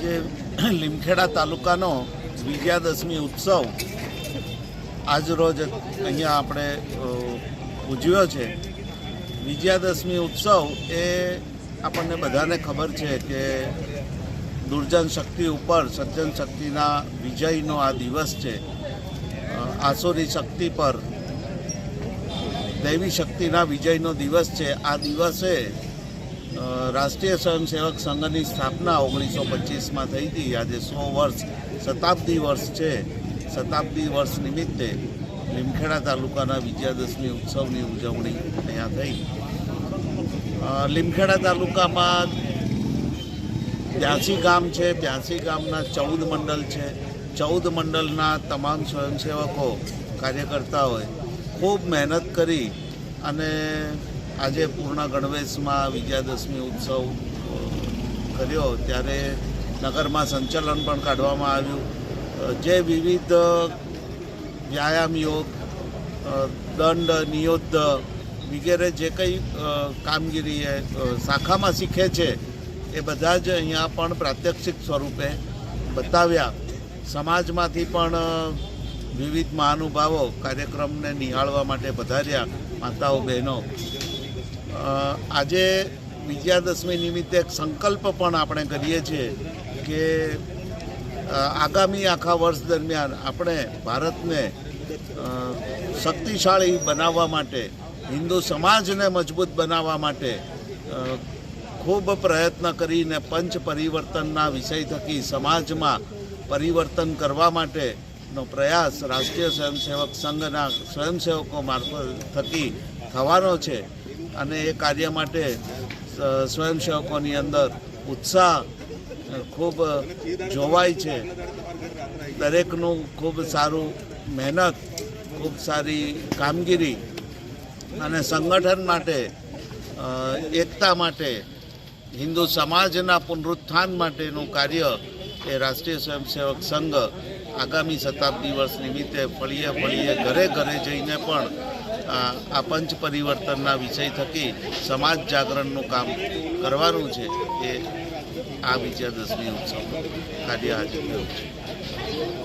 આજે લીમખેડા તાલુકાનો વિજયાદશમી ઉત્સવ આજરોજ અહીંયા આપણે ઉજવ્યો છે. વિજયાદશમી ઉત્સવ એ આપણને બધાને ખબર છે કે દુર્જન શક્તિ ઉપર સજ્જન શક્તિના વિજયનો આ દિવસ છે. આસુરી શક્તિ પર દૈવી શક્તિના વિજયનો દિવસ છે. આ દિવસે રાષ્ટ્રીય સ્વયંસેવક સંઘની સ્થાપના ઓગણીસો પચીસમાં થઈ હતી. આજે સો વર્ષ શતાબ્દી વર્ષ છે. શતાબ્દી વર્ષ નિમિત્તે લીમખેડા તાલુકાના વિજયાદશમી ઉત્સવની ઉજવણી અહીંયા થઈ. લીમખેડા તાલુકામાં બ્યાસી ગામ છે. બ્યાસી ગામના ચૌદ મંડળ છે. ચૌદ મંડળના તમામ સ્વયંસેવકો કાર્યકર્તાઓએ ખૂબ મહેનત કરી અને આજે પૂર્ણ ગણવેશમાં વિજયાદશમી ઉત્સવ કર્યો. ત્યારે નગરમાં સંચલન પણ કાઢવામાં આવ્યું. જે વિવિધ વ્યાયામ યોગ દંડ, નિયોદ્ધ વગેરે જે કંઈ કામગીરી શાખામાં શીખે છે, એ બધા જ અહીંયા પણ પ્રાત્યક્ષિક સ્વરૂપે બતાવ્યા. સમાજમાંથી પણ વિવિધ મહાનુભાવો કાર્યક્રમને નિહાળવા માટે પધાર્યા માતાઓ બહેનો. આજે વિજયાદશમી નિમિત્તે એક સંકલ્પ પણ આપણે કરીએ છીએ કે આગામી આખા વર્ષ દરમિયાન આપણે ભારતને શક્તિશાળી બનાવવા માટે, હિન્દુ સમાજને મજબૂત બનાવવા માટે ખૂબ પ્રયત્ન કરીને પંચ પરિવર્તનના વિષય થકી સમાજમાં પરિવર્તન કરવા માટેનો પ્રયાસ રાષ્ટ્રીય સ્વયંસેવક સંઘના સ્વયંસેવકો મારફત થકી થવાનો છે. અને એ કાર્ય માટે સ્વયંસેવકોની અંદર ઉત્સાહ ખૂબ જોવાય છે. દરેકનું ખૂબ સારું મહેનત, ખૂબ સારી કામગીરી અને સંગઠન માટે એકતા માટે, હિન્દુ સમાજના પુનરુત્થાન માટેનું કાર્ય એ રાષ્ટ્રીય સ્વયંસેવક સંઘ આગામી શતાબ્દી વર્ષ નિમિત્તે ફળીએ ફળીએ ઘરે ઘરે જઈને પણ આ પંચ પરિવર્તનના વિષય થકી સમાજ જાગરણનું કામ કરવાનું છે એ આ વિજયાદશમી ઉત્સવનું કાર્ય થયું છે